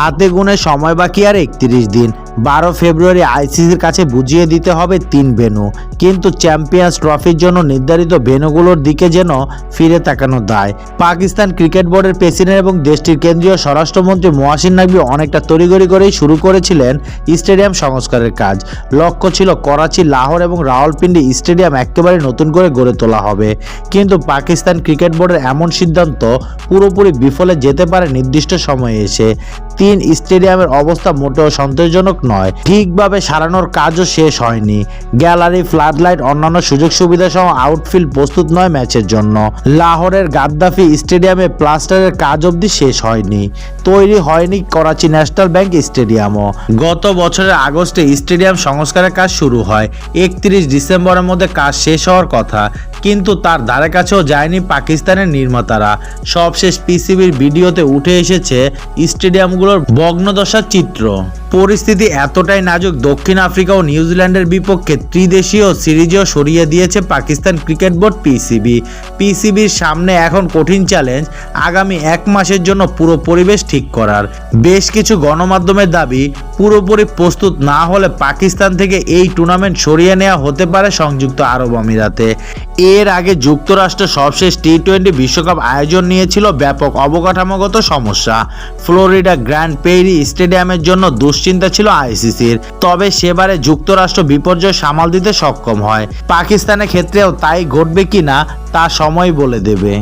হাতে গুনে সময় বাকি আর একত্রিশ দিন। বারো ফেব্রুয়ারি আইসিসির কাছে বুঝিয়ে দিতে হবে তিন ভেনু। কিন্তু চ্যাম্পিয়ন্স ট্রফির জন্য নির্ধারিত ভেনুগুলোর দিকে যেন ফিরে তাকানো দায়। পাকিস্তান ক্রিকেট বোর্ডের প্রেসিডেন্ট এবং দেশটির কেন্দ্রীয় স্বরাষ্ট্রমন্ত্রী মোয়াসিন নাকবি অনেকটা তড়িগড়ি করেই শুরু করেছিলেন স্টেডিয়াম সংস্কারের কাজ। লক্ষ্য ছিল করাচি, লাহোর এবং রাওয়ালপিন্ডি স্টেডিয়াম একেবারে নতুন করে গড়ে তোলা হবে। কিন্তু পাকিস্তান ক্রিকেট বোর্ডের এমন সিদ্ধান্ত পুরোপুরি বিফলে যেতে পারে নির্দিষ্ট সময়ে এসে। তিন স্টেডিয়ামের অবস্থা মোটেও সন্তোষজনক নয়। ঠিকভাবে সারানোর কাজও শেষ হয়নি। গ্যালারি, ফ্লাডলাইট, অন্যান্য সুযোগ সুবিধা সহ আউটফিল্ড প্রস্তুত নয় ম্যাচের জন্য। লাহোরের গাদ্দাফি স্টেডিয়ামে প্লাস্টারের কাজ অবধি শেষ হয়নি। তৈরি হয়নি করাচি ন্যাশনাল ব্যাংক স্টেডিয়ামও। গত বছরের আগস্টে স্টেডিয়াম সংস্কারের কাজ শুরু হয়। একত্রিশ ডিসেম্বরের মধ্যে কাজ শেষ হওয়ার কথা। কিন্তু তার ধারে কাছেও যায়নি পাকিস্তানের নির্মাতারা। সবশেষ পিসিবির ভিডিওতে উঠে এসেছে স্টেডিয়ামগুলোর ভগ্নদশার চিত্র। পরিস্থিতি এতটাই নাজুক, দক্ষিণ আফ্রিকা ও নিউজিল্যান্ডের বিপক্ষে ত্রিদেশীয় সিরিজেও সরিয়ে দিয়েছে পাকিস্তান ক্রিকেট বোর্ড পিসিবি। পিসিবির সামনে এখন কঠিন চ্যালেঞ্জ, আগামী এক মাসের জন্য পুরো পরিবেশ ঠিক করার। বেশ কিছু গণমাধ্যমের দাবি পুরোপুরি প্রস্তুত না হলে পাকিস্তান থেকে এই টুর্নামেন্ট সরিয়ে নেওয়া হতে পারে সংযুক্ত আরব আমিরাতে। এর আগে যুক্তরাষ্ট্র সবশেষ টি টোয়েন্টি বিশ্বকাপ আয়োজন নিয়েছিল ব্যাপক অবকাঠামোগত সমস্যা। ফ্লোরিডা গ্র্যান্ড পেরি স্টেডিয়ামের জন্য দুশ্চিন্তা ছিল আইসিসির। তবে সেবারে যুক্তরাষ্ট্র বিপর্যয় সামাল দিতে সক্ষম হয়। পাকিস্তানের ক্ষেত্রেও তাই ঘটবে কিনা তা সময় বলে দেবে।